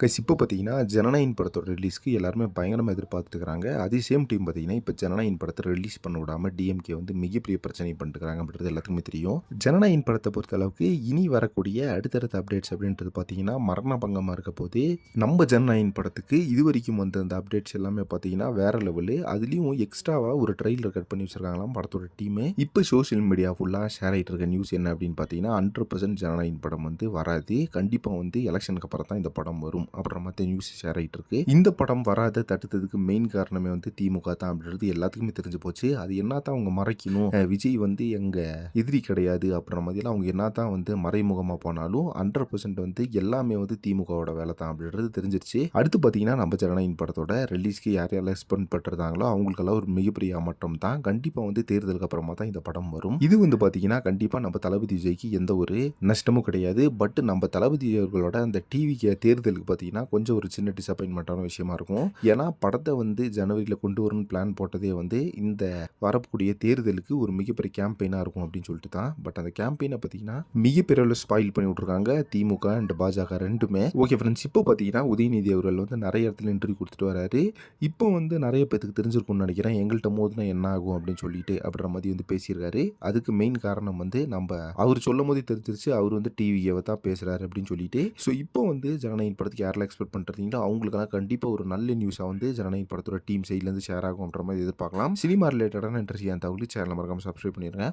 Guys இப்போ பார்த்தீங்கன்னா ஜனநாயகன் படத்தோட ரிலீஸ்க்கு எல்லாருமே பயங்கரமாக எதிர்பார்த்துட்டு அதே சேம் டீம் பார்த்தீங்கன்னா இப்போ ஜனநாயகன் படத்தை ரிலீஸ் பண்ண விடாமல் டிஎம்கே வந்து மிகப்பெரிய பிரச்சனை பண்ணிட்டுருக்காங்க அப்படின்றது எல்லாத்துக்குமே தெரியும். ஜனநாயின் படத்தை பொறுத்த அளவுக்கு இனி வரக்கூடிய அடுத்தடுத்த அப்டேட்ஸ் அப்படின்றது பார்த்தீங்கன்னா மரண பங்கமாக இருக்க போது நம்ம ஜனநாயகன் படத்துக்கு இது வரைக்கும் வந்த அந்த அப்டேட்ஸ் எல்லாமே பார்த்தீங்கன்னா வேற லெவலு அதுலேயும் எக்ஸ்ட்ராவாக ஒரு ட்ரெயிலர் கட் பண்ணி வச்சிருக்காங்களாம் படத்தோட டீமு இப்போ சோஷியல் மீடியா ஃபுல்லாக ஷேர் ஆகிட்டு இருக்க நியூஸ் என்ன அப்படின்னு பார்த்தீங்கன்னா ஹண்ட்ரட் பர்சன்ட் ஜனநாயின் படம் வந்து வராது. கண்டிப்பாக வந்து எலெக்ஷனுக்கு அப்புறம் தான் இந்த படம் வரும். அப்புறம் மற்ற நியூஸ் ஷேர் ஆகிட்டு இருக்கு. இந்த படம் வராத தடுத்ததுக்கு மெயின் காரணமே வந்து திமுக தான் அப்படின்றது எல்லாத்துக்குமே தெரிஞ்சு போச்சு. அது என்ன தான் அவங்க மறைக்கணும்? விஜய் வந்து எங்க எதிரி கிடையாது அப்புறம் மாதிரிலாம் அவங்க என்ன தான் வந்து மறைமுகமாக போனாலும் ஹண்ட்ரட் பர்சன்ட் வந்து எல்லாமே வந்து திமுகவோட வேலை தான் அப்படின்றது தெரிஞ்சிருச்சு. அடுத்து பார்த்தீங்கன்னா நம்ம ஜனநாயகன் படத்தோட ரிலீஸ்க்கு யார் யாரெல்லாம் எக்ஸ்பெண்ட் பண்ணுறாங்களோ அவங்களுக்கெல்லாம் ஒரு மிகப்பெரிய மாற்றம் தான். கண்டிப்பாக வந்து தேர்தலுக்கு அப்புறமா தான் இந்த படம் வரும். இது வந்து பார்த்தீங்கன்னா கண்டிப்பாக நம்ம தளபதி விஜய்க்கு எந்த ஒரு நஷ்டமும் கிடையாது. பட் நம்ம தளபதி அவர்களோட அந்த டிவிக்கு தேர்தலுக்கு பார்த்தீங்கன்னா கொஞ்சம் ஒரு சின்ன டிசப்பாயின்மெண்ட்டான விஷயமா இருக்கும். ஏன்னா படத்தை வந்து ஜனவரியில் கொண்டு வரணும்னு பிளான் போட்டதே வந்து இந்த வரக்கூடிய தேர்தலுக்கு ஒரு மிகப்பெரிய கேம்பெயினாக இருக்கும் அப்படின்னு சொல்லிட்டு தான். பட் அந்த கேம்பெயினை பார்த்தீங்கன்னா மிகப்பெரிய அளவில் ஸ்பாயில் பண்ணி விட்ருக்காங்க திமுக அண்ட் பாஜக ரெண்டுமே. ஓகே ஃப்ரெண்ட்ஸ் இப்போ பார்த்தீங்கன்னா உதயநிதி அவர்கள் வந்து நிறைய இடத்துல இன்டர்வியூ கொடுத்துட்டு வராரு. இப்போ வந்து நிறைய பேத்துக்கு தெரிஞ்சிருக்கும்னு நினைக்கிறேன். எங்கள்கிட்ட மோதுனா என்ன ஆகும் அப்படின்னு சொல்லிட்டு அப்படின்ற மாதிரி வந்து பேசியிருக்காரு. அதுக்கு மெயின் காரணம் வந்து நம்ம அவர் சொல்லும் போதே தெரிஞ்சிருச்சு. அவர் வந்து டிவியை தான் பேசுகிறாரு அப்படின்னு சொல்லிட்டு. ஸோ இப்போ வந்து ஜனநாயகன் படத்துக்கு யாரெல்லாம் எக்ஸ்பெக்ட் பண்ணுறீங்களோ அவங்களுக்கெல்லாம் கண்டிப்பாக ஒரு நல்ல நியூஸாக வந்து ஜனநாயக படத்தோட டீம் சைட்லேருந்து ஷேர் ஆகும்ன்ற மாதிரி எதிர்பார்க்கலாம். சினிமா ரிலேட்டடான இன்ட்ரெஸ்ட் ஏன் தகவல் சேனல் மறக்காமல் சப்ஸ்கிரைப் பண்ணிடுங்க